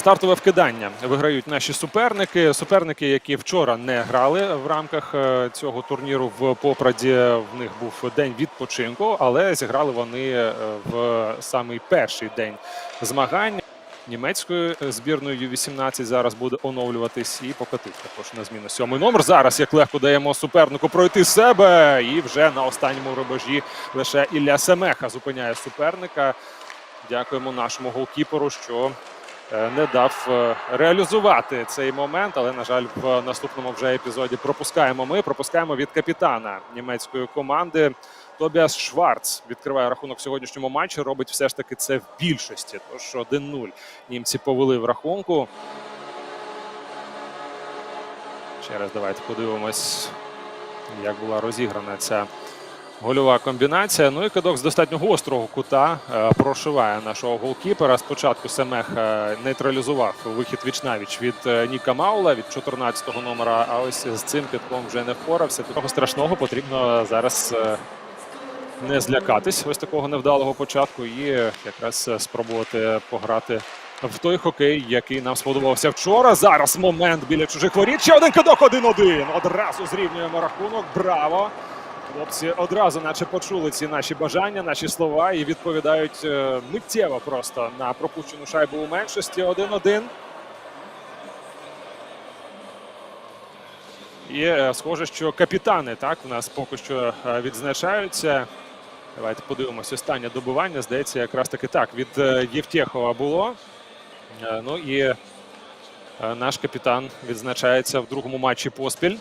Стартове вкидання виграють наші суперники. Суперники, які вчора не грали в рамках е, цього турніру в Попраді. В них був день відпочинку, але зіграли вони е, в самий перший день змагань. Німецькою збірною Ю-18 зараз буде оновлюватись і покотить також на зміну сьомий номер. Зараз як легко даємо супернику пройти себе, і вже на останньому рубежі лише Ілля Семеха зупиняє суперника. Дякуємо нашому голкіперу, що е, не дав е, реалізувати цей момент. Але, на жаль, в наступному вже епізоді пропускаємо ми. Пропускаємо від капітана німецької команди. Тобіас Шварц відкриває рахунок в сьогоднішньому матчі. Робить все ж таки це в більшості. Тож 1-0 німці повели в рахунку. Ще раз давайте подивимось, як була розіграна ця Гольова комбінація. Ну і кидок з достатньо гострого кута е, прошиває нашого голкіпера. Спочатку Семех е, нейтралізував вихід віч-навіч від е, Ніка Маула від 14-го номера. А ось з цим китком вже не впорався. Того страшного потрібно зараз не злякатись ось такого невдалого початку і якраз спробувати пограти. В той хокей, який нам сподобався вчора. Зараз момент біля чужих воріт. Ще один кидок 1-1. Одразу зрівнюємо рахунок. Браво! Хлопці одразу, наче почули ці наші бажання, наші слова і відповідають е, миттєво просто на пропущену шайбу у меншості 1-1. І е, схоже, що капітани так у нас поки що е, відзначаються. Давайте подивимося. Останнє добивання. Здається, якраз таки так. Від Євтєхова було. Ну і наш капітан відзначається в другому матчі поспіль.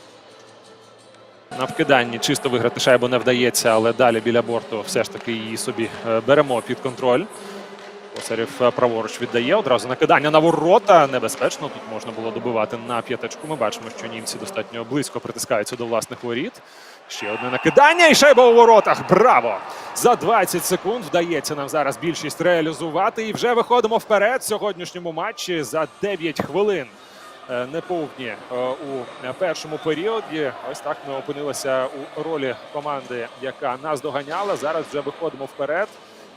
На вкиданні чисто виграти шайбу не вдається, але далі біля борту все ж таки її собі е, беремо під контроль. Косарів е, праворуч віддає одразу накидання на ворота. Небезпечно. Тут можна було добивати на п'ятачку. Ми бачимо, що німці достатньо близько притискаються до власних воріт. Ще одне накидання і шайба у воротах. Браво! За 20 секунд вдається нам зараз більшість реалізувати. І вже виходимо вперед в сьогоднішньому матчі за 9 хвилин. Е, Неповні е, у першому періоді. Ось так ми опинилися у ролі команди, яка нас доганяла. Зараз вже виходимо вперед,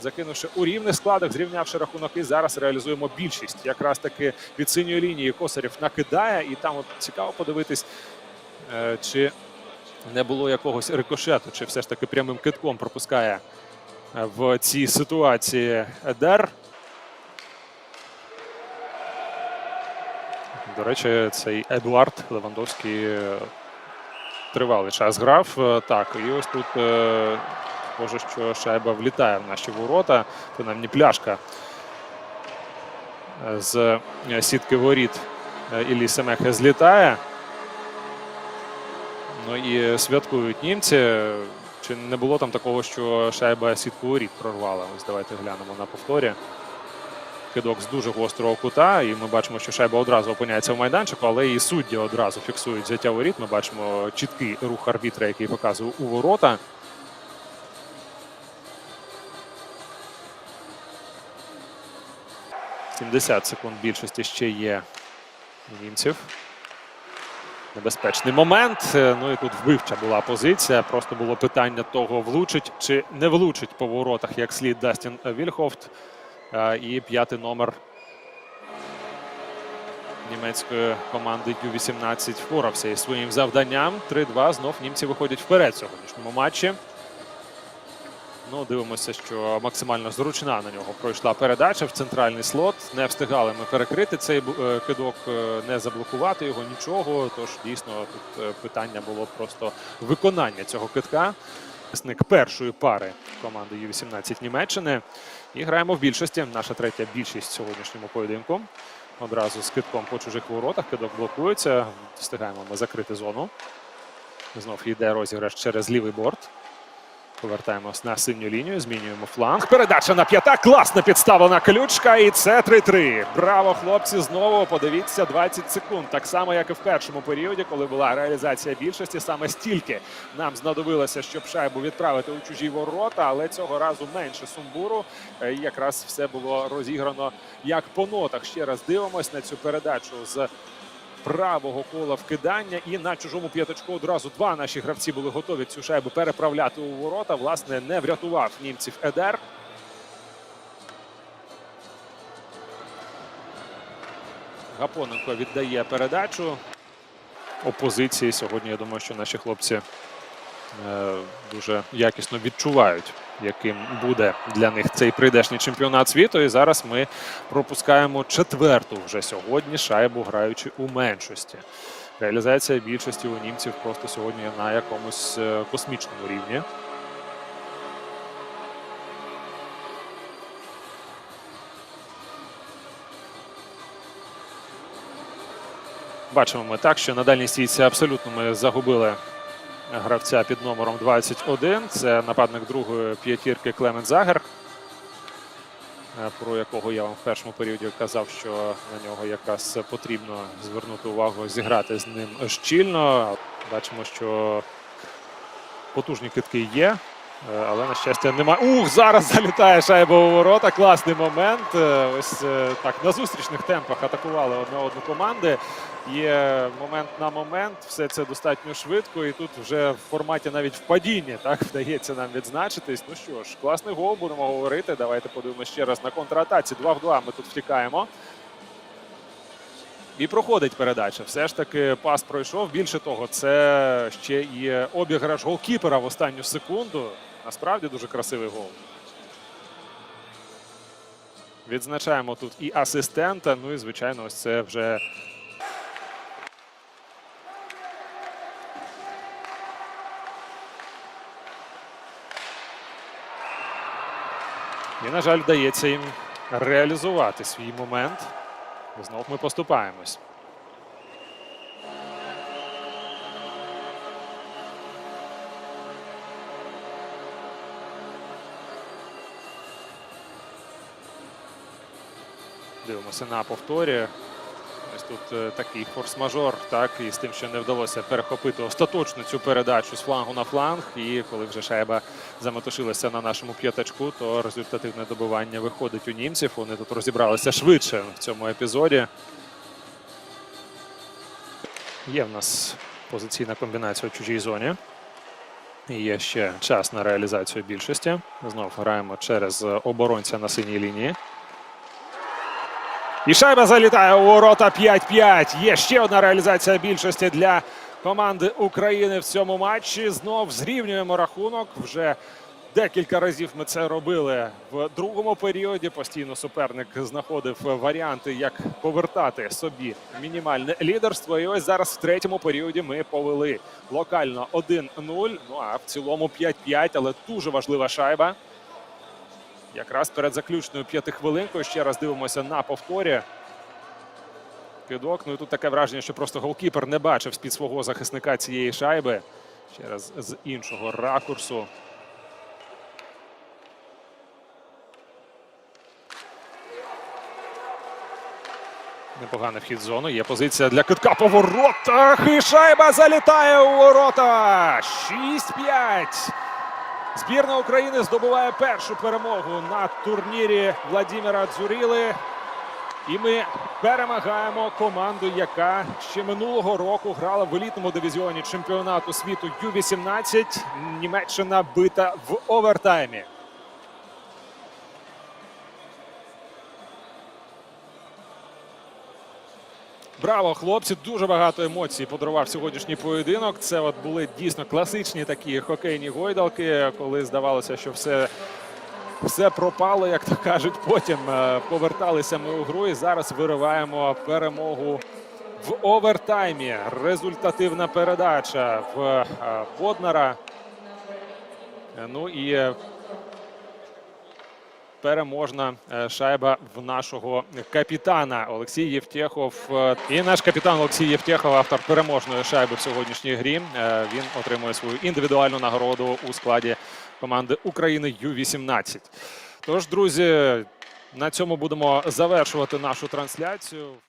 закинувши у рівних складах, зрівнявши рахунок. І зараз реалізуємо більшість. Якраз таки від синьої лінії Косарів накидає, і там от цікаво подивитись, е, чи не було якогось рикошету, чи все ж таки прямим китком пропускає в цій ситуації Едер. До речі, цей Едуард Левандовський е, тривалий час грав. Е, Так, і ось тут е, схоже, що шайба влітає в наші ворота. Принаймні пляшка з сітки воріт Іллі Семехи злітає. Ну і святкують німці. Чи не було там такого, що шайба сітку воріт прорвала? Ось давайте глянемо на повторі. Кидок з дуже гострого кута, і ми бачимо, що шайба одразу опиняється в майданчику, але і судді одразу фіксують взяття воріт. Ми бачимо чіткий рух арбітра, який показує у ворота. «70 секунд більшості ще є німців. Небезпечний момент. Ну і тут вбивча була позиція. Просто було питання того, влучить чи не влучить по воротах як слід Дастін Вільхофт. Е, І п'ятий номер німецької команди Ю-18 впорався із своїм завданням. 3-2. Знов німці виходять вперед в сьогоднішньому матчі. Ну, дивимося, що максимально зручна на нього пройшла передача в центральний слот. Не встигали ми перекрити цей е, кидок, е, не заблокувати його нічого. Тож дійсно тут питання було просто виконання цього китка. Власник першої пари команди Ю-18 Німеччини. І граємо в більшості. Наша третя більшість в сьогоднішньому поєдинку. Одразу з китком по чужих воротах. Кидок блокується. Встигаємо ми закрити зону. Знов йде розіграш через лівий борт. Повертаємось на синю лінію, змінюємо фланг. Передача на п'ята. Класно підставлена ключка. І це 3-3. Браво, хлопці! Знову подивіться 20 секунд. Так само, як і в першому періоді, коли була реалізація більшості. Саме стільки нам знадобилося, щоб шайбу відправити у чужі ворота, але цього разу менше сумбуру. Е, якраз все було розіграно як по нотах. Ще раз дивимось на цю передачу з правого кола вкидання. І на чужому п'ятачку одразу два наші гравці були готові цю шайбу переправляти у ворота. Власне, не врятував німців Едер. Гапоненко віддає передачу опозиції. Сьогодні я думаю, що наші хлопці е, дуже якісно відчувають, яким буде для них цей прийдешній чемпіонат світу. І зараз ми пропускаємо четверту вже сьогодні шайбу, граючи у меншості. Реалізація більшості у німців просто сьогодні на якомусь е, космічному рівні. Бачимо ми так, що на дальній стійці абсолютно ми загубили гравця під номером 21. Це нападник другої п'ятірки Клемен Загер, е, про якого я вам в першому періоді казав, що на нього якраз потрібно звернути увагу, зіграти з ним щільно. Бачимо, що потужні китки є. Е, Але, на щастя, немає. Ух, зараз залітає шайба у ворота. Класний момент. Е, Ось е, так на зустрічних темпах атакували одне одну команди. Є момент на момент, все це достатньо швидко, і тут вже в форматі навіть в падінні так вдається нам відзначитись. Ну що ж, класний гол, будемо говорити. Давайте подивимося ще раз на контратаці. 2 в 2 ми тут втікаємо. І проходить передача. Все ж таки пас пройшов. Більше того, це ще і обіграш голкіпера в останню секунду. Насправді дуже красивий гол. Відзначаємо тут і асистента. Ну і звичайно, ось це вже І, на жаль, вдається їм реалізувати свій момент. І знов ми поступаємось. Дивимося на повторі. Ось тут е, такий форс-мажор, так, і з тим, що не вдалося перехопити остаточно цю передачу з флангу на фланг. І коли вже шайба заметушилася на нашому п'ятачку, то результативне добивання виходить у німців. Вони тут розібралися швидше в цьому епізоді. Є в нас позиційна комбінація у чужій зоні. І є ще час на реалізацію більшості. Знов граємо через оборонця на синій лінії. І шайба залітає у ворота 5-5. Є ще одна реалізація більшості для команди України в цьому матчі. Знов зрівнюємо рахунок. Вже декілька разів ми це робили в другому періоді. Постійно суперник знаходив варіанти, як повертати собі мінімальне лідерство. І ось зараз в третьому періоді ми повели локально 1-0. Ну а в цілому 5-5, але дуже важлива шайба. Якраз перед заключною п'ятихвилинкою ще раз дивимося на повторі. Кидок. Ну і тут таке враження, що просто голкіпер не бачив з-під свого захисника цієї шайби. Ще раз з іншого ракурсу. Непоганий вхід в зону. Є позиція для китка по воротах. І шайба залітає у ворота. 6-5. Збірна України здобуває першу перемогу на турнірі Владимира Дзюріли. І ми перемагаємо команду, яка ще минулого року грала в елітному дивізіоні чемпіонату світу Ю-18. Німеччина бита в овертаймі. Браво, хлопці! Дуже багато емоцій подарував сьогоднішній поєдинок. Це от були дійсно класичні такі хокейні гойдалки, коли здавалося, що все, все пропало, як то кажуть. Потім е, поверталися ми у гру і зараз вириваємо перемогу в овертаймі. Результативна передача в е, Боднара. Е, Ну і е, переможна е, шайба в нашого капітана Олексій Євтєхов. Е, І наш капітан Олексій Євтєхов, автор переможної шайби в сьогоднішній грі. Е, Він отримує свою індивідуальну нагороду у складі команди України Ю-18. Тож, друзі, на цьому будемо завершувати нашу трансляцію.